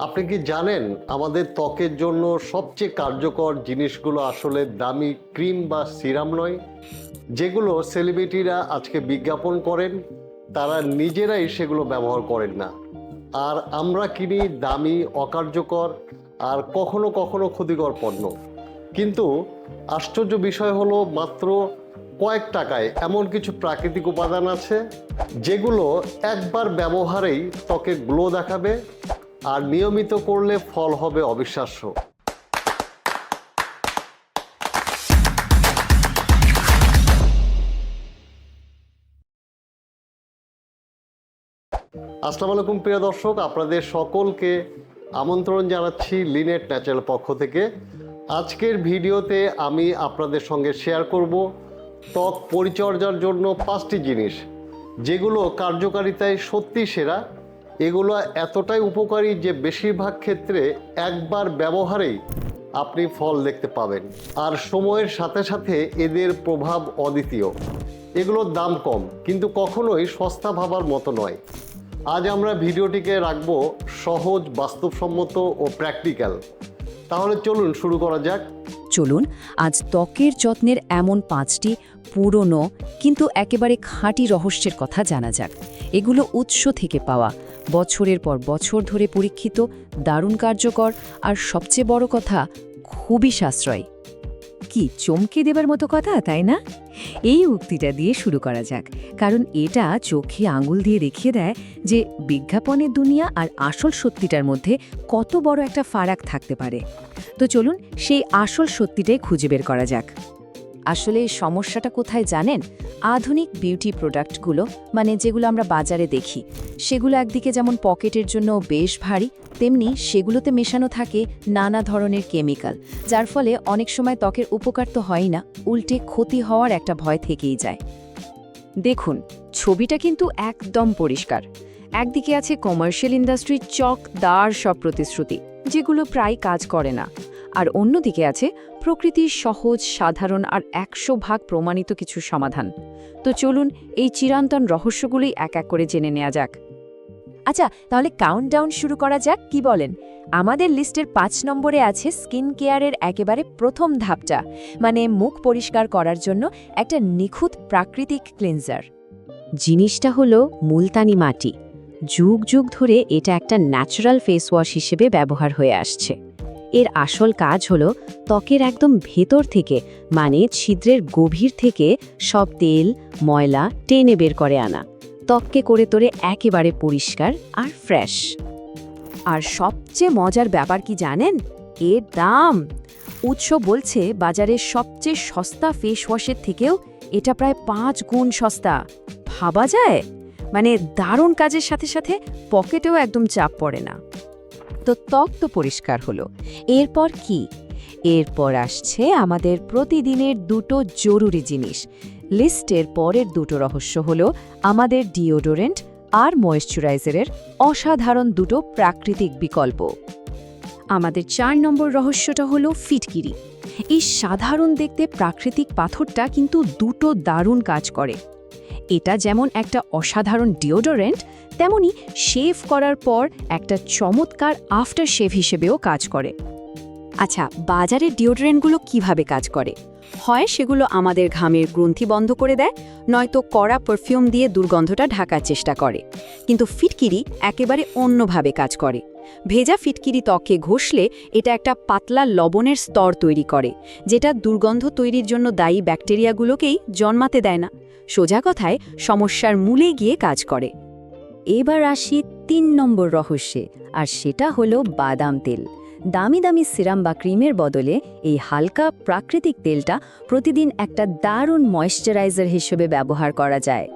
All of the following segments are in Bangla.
আপনি কি জানেন আমাদের ত্বকের জন্য সবচেয়ে কার্যকর জিনিসগুলো আসলে দামি ক্রিম বা সিরাম নয়? যেগুলো সেলিব্রিটিরা আজকে বিজ্ঞাপন করেন, তারা নিজেরাই সেগুলো ব্যবহার করেন না। আর আমরা কিনি দামি, অকার্যকর আর কখনো কখনো ক্ষতিকর পণ্য। কিন্তু আশ্চর্য বিষয় হলো মাত্র কয়েক টাকায় এমন কিছু প্রাকৃতিক উপাদান আছে, যেগুলো একবার ব্যবহারেই ত্বকে গ্লো দেখাবে আর নিয়মিত করলে ফল হবে অবিশ্বাস্য। আসসালামু আলাইকুম, প্রিয় দর্শক। আপনাদের সকলকে আমন্ত্রণ জানাচ্ছি লিনেট ন্যাচারাল পক্ষ থেকে। আজকের ভিডিওতে আমি আপনাদের সঙ্গে শেয়ার করব ত্বক পরিচর্যার জন্য পাঁচটি জিনিস, যেগুলো কার্যকারিতায় সত্যি সেরা এগুলো এতটাই উপকারী যে বেশিরভাগ ক্ষেত্রে একবার ব্যবহারেই আপনি ফল দেখতে পাবেন। আর সময়ের সাথে সাথে এদের প্রভাব অদ্বিতীয়। এগুলোর দাম কম, কিন্তু কখনোই সস্তা ভাবার মতো নয়। আজ আমরা ভিডিওটিকে রাখব সহজ, বাস্তবসম্মত ও প্র্যাকটিক্যাল। তাহলে চলুন শুরু করা যাক। চলুন, আজ ত্বকের যত্নের এমন পাঁচটি পুরনো, কিন্তু একেবারে খাঁটি রহস্যের কথা জানা যাক। এগুলো উৎস থেকে পাওয়া বছরের পর বছর ধরে পরীক্ষিত, দারুণ কার্যকর আর সবচেয়ে বড় কথা, খুবই সাশ্রয়। কি চমকে দেবার মতো কথা, তাই না? এই উক্তিটা দিয়ে শুরু করা যাক। কারণ এটা চোখে আঙুল দিয়ে দেখিয়ে দেয় যে বিজ্ঞাপনের দুনিয়া আর আসল সত্যিটার মধ্যে কত বড় একটা ফারাক থাকতে পারে। তো চলুন সেই আসল সত্যিটাই খুঁজে বের করা যাক। আসলে সমস্যাটা কোথায় জানেন? আধুনিক বিউটি প্রোডাক্টগুলো মানে যেগুলো আমরা বাজারে দেখি, সেগুলো একদিকে যেমন পকেটের জন্য বেশ ভারী, তেমনি সেগুলোতে মেশানো থাকে নানা ধরনের কেমিক্যাল, যার ফলে অনেক সময় ত্বকের উপকার তো হয় না, উল্টে ক্ষতি হওয়ার একটা ভয় থেকেই যায়। দেখুন, ছবিটা কিন্তু একদম পরিষ্কার। একদিকে আছে কমার্শিয়াল ইন্ডাস্ট্রির চক, দার সব প্রতিশ্রুতি, যেগুলো প্রায় কাজ করে না। আর অন্যদিকে আছে প্রকৃতির সহজ, সাধারণ আর একশো ভাগ প্রমাণিত কিছু সমাধান। তো চলুন এই চিরান্তন রহস্যগুলোই এক এক করে জেনে নেওয়া যাক। আচ্ছা তাহলে কাউন্টডাউন শুরু করা যাক, কি বলেন? আমাদের লিস্টের পাঁচ নম্বরে আছে স্কিন কেয়ারের একেবারে প্রথম ধাপটা মানে মুখ পরিষ্কার করার জন্য একটা নিখুঁত প্রাকৃতিক ক্লিনজার জিনিসটা হলো মুলতানি মাটি। যুগ যুগ ধরে এটা একটা ন্যাচারাল ফেস ওয়াশ হিসেবে ব্যবহার হয়ে আসছে। এর আসল কাজ হলো ত্বকের একদম ভেতর থেকে মানে ছিদ্রের গভীর থেকে সব তেল, ময়লা টেনে বের করে আনা। ত্বককে করে তোরে একেবারে পরিষ্কার আর ফ্রেশ। আর সবচেয়ে মজার ব্যাপার কি জানেন? এর দাম। উৎস বলছে বাজারের সবচেয়ে সস্তা ফেস ওয়াশের থেকেও এটা প্রায় পাঁচ গুণ সস্তা। ভাবা যায়? মানে দারুণ কাজের সাথে সাথে পকেটেও একদম চাপ পড়ে না। তো ত্বক তো পরিষ্কার হলো। এরপর কি? এরপর আসছে আমাদের প্রতিদিনের দুটো জরুরি জিনিস। লিস্টের পরের দুটো রহস্য হলো আমাদের ডিওডোরেন্ট আর ময়েশ্চারাইজারের অসাধারণ দুটো প্রাকৃতিক বিকল্প। আমাদের চার নম্বর রহস্যটা হলো ফিটকিরি। এই সাধারণ দেখতে প্রাকৃতিক পাথরটা কিন্তু দুটো দারুণ কাজ করে। এটা যেমন একটা অসাধারণ ডিওডোরেন্ট তেমনি শেভ করার পর একটা চমৎকার আফটার শেভ হিসেবেও কাজ করে। আচ্ছা বাজারের ডিওডোরেন্টগুলো কীভাবে কাজ করে? হয় সেগুলো আমাদের ঘামের গ্রন্থি বন্ধ করে দেয়, নয়তো কড়া পারফিউম দিয়ে দুর্গন্ধটা ঢাকার চেষ্টা করে। কিন্তু ফিটকিরি একেবারে অন্যভাবে কাজ করে। ভেজা ফিটকিরি ত্বকে ঘষলে এটা একটা পাতলা লবণের স্তর তৈরি করে, যেটা দুর্গন্ধ তৈরির জন্য দায়ী ব্যাকটেরিয়াগুলোকেই জন্মাতে দেয় না। সোজা কথায়, সমস্যার মূলে গিয়ে কাজ করে। এবার আসি তিন নম্বর রহস্যে, আর সেটা হলো বাদাম তেল। দামি দামি সিরাম বা ক্রিমের বদলে এই হালকা প্রাকৃতিক তেলটা প্রতিদিন একটা দারুণ ময়েশ্চারাইজার হিসেবে ব্যবহার করা যায়।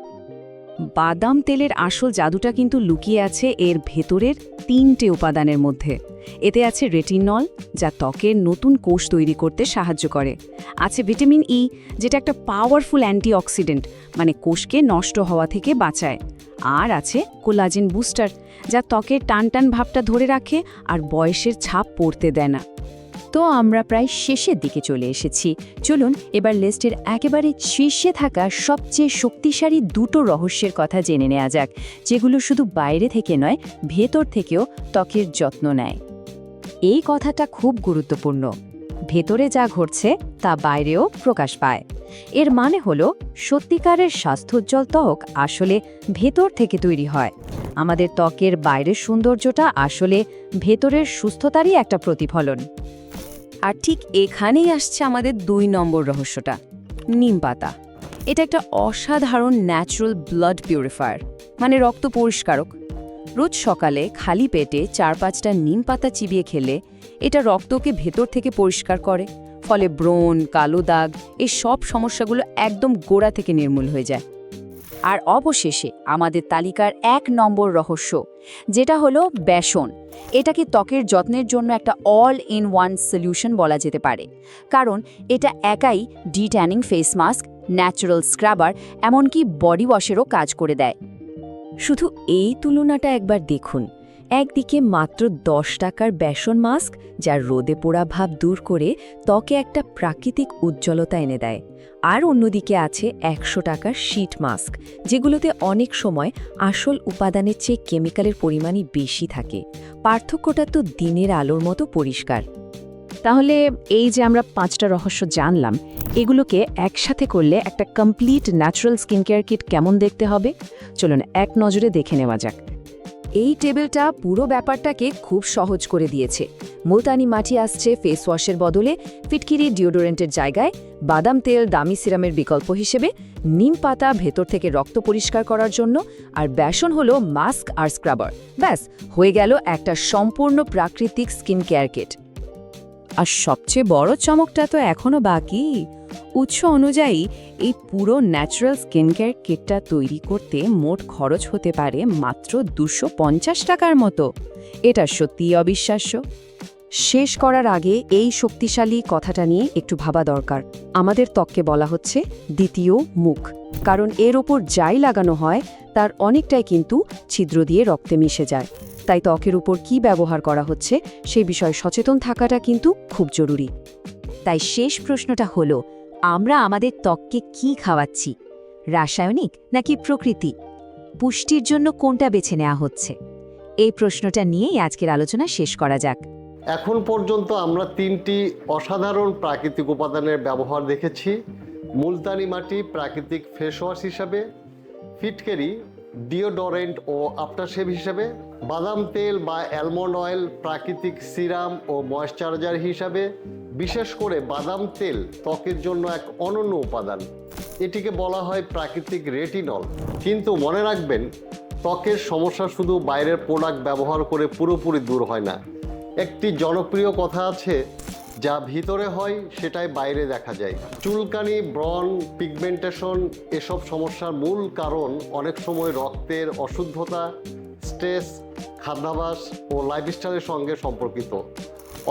বাদাম তেলের আসল জাদুটা কিন্তু লুকিয়ে আছে এর ভেতরের তিনটে উপাদানের মধ্যে। এতে আছে রেটিনল যা ত্বকের নতুন কোষ তৈরি করতে সাহায্য করে। আছে ভিটামিন ই যেটা একটা পাওয়ারফুল অ্যান্টিঅক্সিডেন্ট মানে কোষকে নষ্ট হওয়া থেকে বাঁচায়। আর আছে কোলাজেন বুস্টার যা ত্বকের টানটান ভাবটা ধরে রাখে আর বয়সের ছাপ পড়তে দেয় না। তো আমরা প্রায় শেষের দিকে চলে এসেছি। চলুন, এবার লিস্টের একেবারে শীর্ষে থাকা সবচেয়ে শক্তিশালী দুটো রহস্যের কথা জেনে নেওয়া যাক, যেগুলো শুধু বাইরে থেকে নয়, ভেতর থেকেও ত্বকের যত্ন নেয়। এই কথাটা খুব গুরুত্বপূর্ণ। ভেতরে যা ঘটছে, তা বাইরেও প্রকাশ পায়। এর মানে হলো, সত্যিকারের স্বাস্থ্যোজ্জ্বল ত্বক আসলে ভেতর থেকে তৈরি হয়। আমাদের ত্বকের বাইরের সৌন্দর্যটা আসলে ভেতরের সুস্থতারই একটা প্রতিফলন। আর ঠিক এখানেই আসছে আমাদের দুই নম্বর রহস্যটা, নিম পাতা। এটা একটা অসাধারণ ন্যাচারাল ব্লাড পিউরিফায়ার মানে রক্ত পরিষ্কারক। রোজ সকালে খালি পেটে চার পাঁচটা নিম পাতা চিবিয়ে খেলে এটা রক্তকে ভেতর থেকে পরিষ্কার করে, ফলে ব্রণ, কালো দাগ, এই সব সমস্যাগুলো একদম গোড়া থেকে নির্মূল হয়ে যায়। আর অবশেষে আমাদের তালিকার এক নম্বর রহস্য, যেটা হলো বেসন। এটাকে ত্বকের যত্নের জন্য একটা অল ইন ওয়ান সলিউশন বলা যেতে পারে? কারণ এটা একাই de tanning face mask natural scrubber এমনকি বডি ওয়াশেরও কাজ করে দেয়। শুধু এই তুলনাটা একবার দেখুন। একদিকে মাত্র দশ টাকার বেসন মাস্ক, যার রোদে পোড়া ভাব দূর করে ত্বকে একটা প্রাকৃতিক উজ্জ্বলতা এনে দেয়। আর অন্যদিকে আছে একশো টাকার শীট মাস্ক, যেগুলোতে অনেক সময় আসল উপাদানের চেয়ে কেমিক্যালের পরিমাণই বেশি থাকে। পার্থক্যটা তো দিনের আলোর মতো পরিষ্কার। তাহলে এই যে আমরা পাঁচটা রহস্য জানলাম, এগুলোকে একসাথে করলে একটা complete natural skin care kit কেমন দেখতে হবে? চলুন এক নজরে দেখে নেওয়া যাক। এই টেবিলটা পুরো ব্যাপারটাকে খুব সহজ করে দিয়েছে। মুলতানি মাটি আসছে ফেস ওয়াশের বদলে, ফিটকিরি ডিওডোরেন্টের জায়গায়, বাদাম তেল দামি সিরামের বিকল্প হিসেবে, নিম পাতা ভেতর থেকে রক্ত পরিষ্কার করার জন্য, আর ব্যাসন হল মাস্ক আর স্ক্রাবার। ব্যাস, হয়ে গেল একটা সম্পূর্ণ প্রাকৃতিক স্কিন কেয়ার কিট। আর সবচেয়ে বড় চমকটা তো এখনও বাকি। উৎস অনুযায়ী এই পুরো ন্যাচারাল স্কিন কেয়ার কিটটা তৈরি করতে মোট খরচ হতে পারে মাত্র দুশো টাকার মতো। এটা সত্যিই অবিশ্বাস্য। শেষ করার আগে এই শক্তিশালী কথাটা নিয়ে একটু ভাবা দরকার। আমাদের ত্বককে বলা হচ্ছে দ্বিতীয় মুখ। কারণ এর ওপর যাই লাগানো হয়, তার অনেকটাই কিন্তু ছিদ্র দিয়ে রক্তে মিশে যায়। তাই ত্বকের উপর কি ব্যবহার করা হচ্ছে, সে বিষয়ে সচেতন থাকাটা কিন্তু খুব জরুরি। তাই শেষ প্রশ্নটা হলো, আমরা আমাদের ত্বককে কি খাওয়াচ্ছি? রাসায়নিক নাকি প্রকৃতি? পুষ্টির জন্য কোনটা বেছে নেওয়া হচ্ছে? এই প্রশ্নটা নিয়েই আজকের আলোচনা শেষ করা যাক। এখন পর্যন্ত আমরা তিনটি অসাধারণ প্রাকৃতিক উপাদানের ব্যবহার দেখেছি। মুলতানি মাটি প্রাকৃতিক ফেসওয়াশ হিসাবে, ফিটকেরি, ডিওডোরেন্ট ও আফটারশেভ হিসাবে, বাদাম তেল বা অ্যালমন্ড অয়েল প্রাকৃতিক সিরাম ও ময়েশ্চারাইজার হিসাবে, বিশেষ করে বাদাম তেল ত্বকের জন্য এক অনন্য উপাদান। এটিকে বলা হয় প্রাকৃতিক রেটিনল। কিন্তু মনে রাখবেন, ত্বকের সমস্যা শুধু বাইরের প্রোডাক্ট ব্যবহার করে পুরোপুরি দূর হয় না। একটি জনপ্রিয় কথা আছে, যা ভিতরে হয় সেটাই বাইরে দেখা যায়। চুলকানি ব্রন পিগমেন্টেশন এসব সমস্যার মূল কারণ অনেক সময় রক্তের অশুদ্ধতা, স্ট্রেস খাদ্যাভ্যাস ও লাইফস্টাইলের সঙ্গে সম্পর্কিত।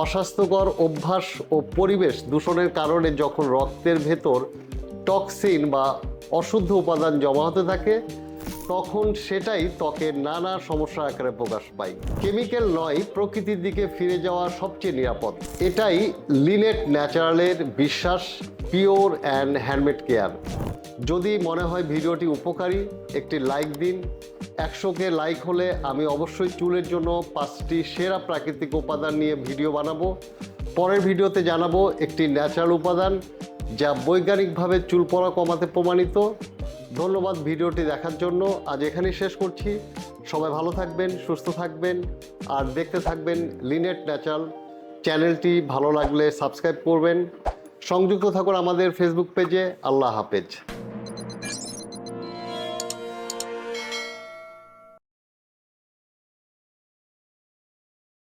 অস্বাস্থ্যকর অভ্যাস ও পরিবেশ দূষণের কারণে যখন রক্তের ভেতর টক্সিন বা অশুদ্ধ উপাদান জমা হতে থাকে তখন সেটাই ত্বকের নানা সমস্যা আকারে প্রকাশ পায়। কেমিক্যাল নয়, প্রকৃতির দিকে ফিরে যাওয়া সবচেয়ে নিরাপদ। এটাই লিনেট ন্যাচারালের বিশ্বাস, পিওর অ্যান্ড হ্যান্ডমেড কেয়ার। যদি মনে হয় ভিডিওটি উপকারী, একটি লাইক দিন। একশোকে লাইক হলে আমি অবশ্যই চুলের জন্য পাঁচটি সেরা প্রাকৃতিক উপাদান নিয়ে ভিডিও বানাবো। পরের ভিডিওতে জানাব একটি ন্যাচারাল উপাদান, যা বৈজ্ঞানিকভাবে চুল পড়া কমাতে প্রমাণিত। ধন্যবাদ ভিডিওটি দেখার জন্য। আজ এখানেই শেষ করছি। সবাই ভালো থাকবেন, সুস্থ থাকবেন, আর দেখতে থাকবেন লিনেট ন্যাচারাল। চ্যানেলটি ভালো লাগলে সাবস্ক্রাইব করবেন। সংযুক্ত থাকুন আমাদের ফেসবুক পেজে আল্লাহ হাফেজ।